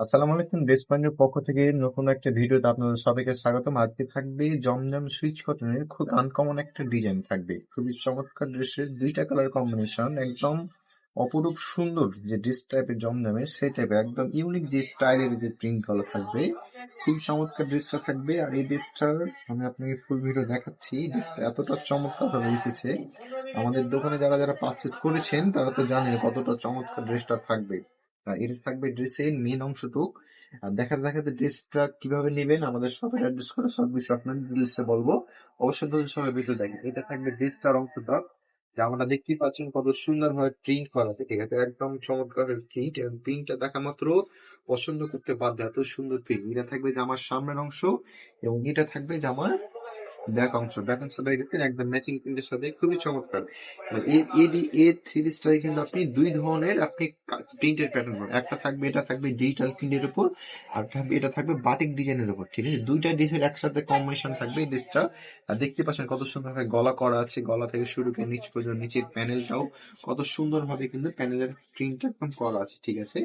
আসসালামু আলাইকুম ড্রেস পয়েন্টের পক্ষ থেকে নতুন একটা ভিডিওতে আপনাদের সবাইকে স্বাগতম। আজকে থাকবে জমজম সুইচ কটনের খুব আনকমন একটা ডিজাইন থাকবে। খুবই চমৎকার ড্রেসের দুইটা কালার কম্বিনেশন একদম অপরূপ সুন্দর যে ড্রেস টাইপের জমজমের সেই টাইপের একদম ইউনিক যে স্টাইলের যে প্রিন্টগুলো থাকবে, খুব চমৎকার ড্রেসটা থাকবে। আর এই ড্রেসটার আমি আপনাকে ফুল ভিডিও দেখাচ্ছি। ড্রেসটা এতটা চমৎকার ভাবে এসেছে। আমাদের দোকানে যারা যারা পারচেস করেছেন, তারা তো জানেন কতটা চমৎকার ড্রেসটা থাকবে। এটা থাকবে ড্রেসের মেন অংশটুক। আর দেখাতে দেখাতে ড্রেসটা কীভাবে নেবেন, আমাদের শপের অ্যাড্রেস করে সব বিষয় আপনার ডিটেলসে বলব। অবশ্যই ধৈর্য সবাই ভিডিও দেখেন এটা থাকবে ড্রেসটার অংশটা জামাটা দেখতেই পাচ্ছেন কত সুন্দর ভাবে প্রিন্ট করা আছে। ঠিক আছে, একদম চমৎকার প্রিন্ট এবং প্রিন্টটা দেখা মাত্র পছন্দ করতে বাধ্য। এত সুন্দর প্রিন্ট এটা থাকবে জামার সামনের অংশ এবং এটা থাকবে জামার ব্যাক অংশ ব্যাক অংশটা দেখবেন একদম ম্যাচিং প্রিন্টের সাথে খুবই চমৎকার। এডি এর থ্রি স্টারে কিন্তু আপনি দুই ধরনের আপনি প্রিন্টের প্যাটার্ন পাবেন। একটা থাকবে, এটা থাকবে ডিজিটাল প্রিন্টের উপর, আর থাকবে, এটা থাকবে বাটিক ডিজাইনের উপর, ঠিক আছে? দুইটা ডিজাইন একসাথে কম্বিনেশন থাকবে এই ড্রেসটা আর দেখতে পাচ্ছেন কত সুন্দর ভাবে গলা করা আছে, গলা থেকে শুরু করে নিচ পর্যন্ত, নিচের প্যানেলটাও কত সুন্দর ভাবে কিন্তু প্যানেলের প্রিন্ট একদম করা আছে, ঠিক আছে?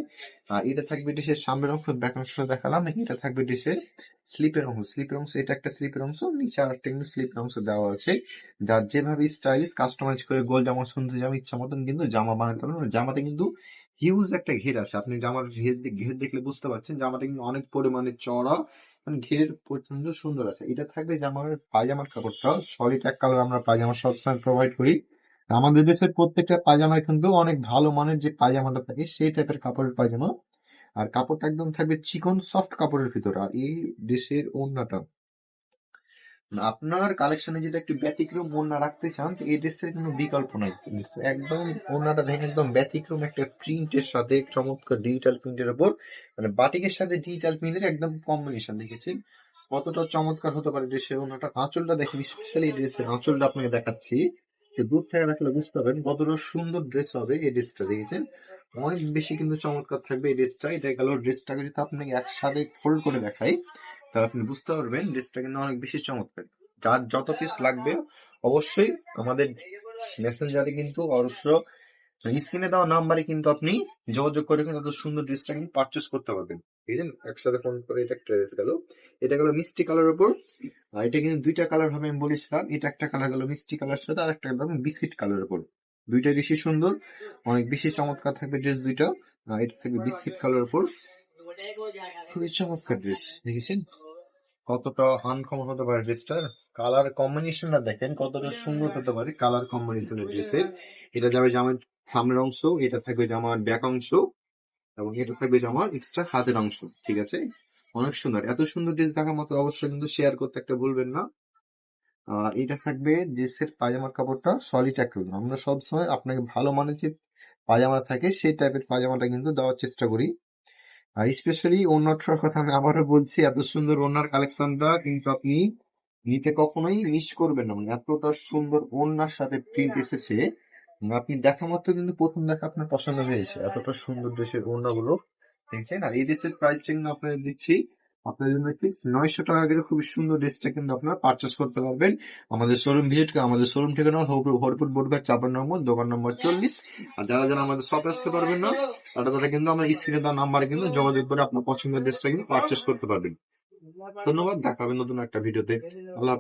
আর এটা থাকবে ডিশের সামনের অংশ ব্যাক অংশটা দেখালাম, এটা থাকবে ডিশের স্লিপের অংশ স্লিপের অংশ, এটা একটা স্লিপের অংশ, নিচে আর একটা কিন্তু স্লিপের অংশ দেওয়া আছে। যার যেভাবে স্টাইলিশ কাস্টমাইজ করে গোল জামা সুন্দর জামা, ইচ্ছা মতন কিন্তু জামা বানাতে পারবেন। জামাতে কিন্তু হিউজ একটা ঘের আছে। আপনি জামার ঘের ঘের দেখলে বুঝতে পারছেন, জামাটা কিন্তু অনেক পরিমাণে চড়া মানে ঘের প্রচণ্ড সুন্দর আছে। এটা থাকবে জামার পায়জামার কাপড়টা সলিড এক কালার আমরা পায়জামা সবসময় প্রোভাইড করি। আমাদের দেশের প্রত্যেকটা পায়জামায় কিন্তু অনেক ভালো মানের যে পায়জামাটা থাকে, সেই টাইপের কাপড়ের পায়জামা আর কাপড়টা একদম থাকবে চিকন সফট কাপড়ের ভিতরে, আর এই দেশের ওড়নাটা। আপনার কালেকশনে যদি একটু ব্যতিক্রম ওড়না রাখতে চান এই ড্রেসের কোনো বিকল্প নাই। একদম ওড়নাটা দেখেন, একদম ব্যতিক্রম একটা প্রিন্টের সাথে, চমৎকার ডিজিটাল প্রিন্টের উপর মানে বাটিকের সাথে ডিজিটাল প্রিন্টের একদম কম্বিনেশন দেখেছেন? কতটা চমৎকার হতে পারে ড্রেসের ওড়নাটা। আঁচলটা দেখেন স্পেশালি ড্রেসের আঁচলটা আপনাকে দেখাচ্ছি। দূর থেকে রাখলে বুঝতে পারবেন কতটা সুন্দর ড্রেস হবে এই ড্রেসটা দেখেছেন? অনেক বেশি কিন্তু চমৎকার থাকবে এই ড্রেসটা এটা গেল ড্রেসটাকে যদি আপনি একসাথে ফোল্ড করে দেখাই, তাহলে আপনি বুঝতে পারবেন ড্রেসটা কিন্তু অনেক বেশি চমৎকার। যার যত পিস লাগবে, অবশ্যই আমাদের মেসেঞ্জারে কিন্তু অবশ্য স্ক্রিনে দেওয়া নাম্বারে কিন্তু আপনি যোগাযোগ করে কিন্তু সুন্দর ড্রেসটা কিন্তু পারচেস করতে পারবেন। বুঝলেন একসাথে ফোন করে এটা একটা ড্রেস গেল। এটা গেল মিষ্টি কালার উপর। আর এটা কিন্তু দুইটা কালার হবে, আমি বলেছিলাম এটা একটা কালার গেল মিষ্টি কালার সাথে, আর একটা একদম বিস্কিট কালার উপর। দুইটা বেশি সুন্দর, অনেক বেশি চমৎকার থাকবে ড্রেস দুইটা। এটা থাকবে বিস্কিট কালার উপর। খুবই চমৎকার ড্রেস দেখেছেন? কতটা আনকমন হতে পারে ড্রেসটার কালার কম্বিনেশনটা দেখেন, কতটা সুন্দর হতে পারে কালার কম্বিনেশনের ড্রেসের এটা যাবে জামার সামনের অংশ, এটা থাকবে জামার ব্যাক অংশ। এবং এটা থাকবে জামার এক্সট্রা হাতের অংশ, ঠিক আছে? অনেক সুন্দর। এত সুন্দর ড্রেস দেখার মতো অবশ্যই কিন্তু শেয়ার করতে একটা ভুলবেন না। এটা থাকবে ড্রেসের পায়জামার কাপড়টা সলিড একটা আমরা সবসময় আপনাকে ভালো মানের যে পায়জামা থাকে, সেই টাইপের পায়জামাটা কিন্তু দেওয়ার চেষ্টা করি। আর স্পেশালি ওনারটার কথা আমি আবারও বলছি, এত সুন্দর ওনার কালেকশনটা কিন্তু আপনি নিতে কখনোই মিস করবেন না। মানে এতটা সুন্দর ওনার সাথে প্রিন্ট এসেছে আপনি দেখা মাত্র কিন্তু প্রথম দেখা আপনার পছন্দ হয়েছে। এতটা সুন্দর ড্রেসের ওড়নাগুলো দেখছেন। আর এই ড্রেসের প্রাইসটা কিন্তু আপনাদের দিচ্ছি। আপনার জন্য নয়শো টাকা করে সুন্দর কিন্তু পারচেস করতে পারবেন। আমাদের শোরুম আমাদের শোরুম ঠিকানা নম্বর, দোকান নম্বর চল্লিশ। আর যারা যারা আমাদের শপে আসতে পারবেন না, তারা কিন্তু নাম্বারে কিন্তু যোগাযোগ করে আপনার পছন্দের ড্রেসটা কিন্তু পারচেস করতে পারবেন। ধন্যবাদ। দেখা হবে নতুন একটা ভিডিওতে আল্লাহ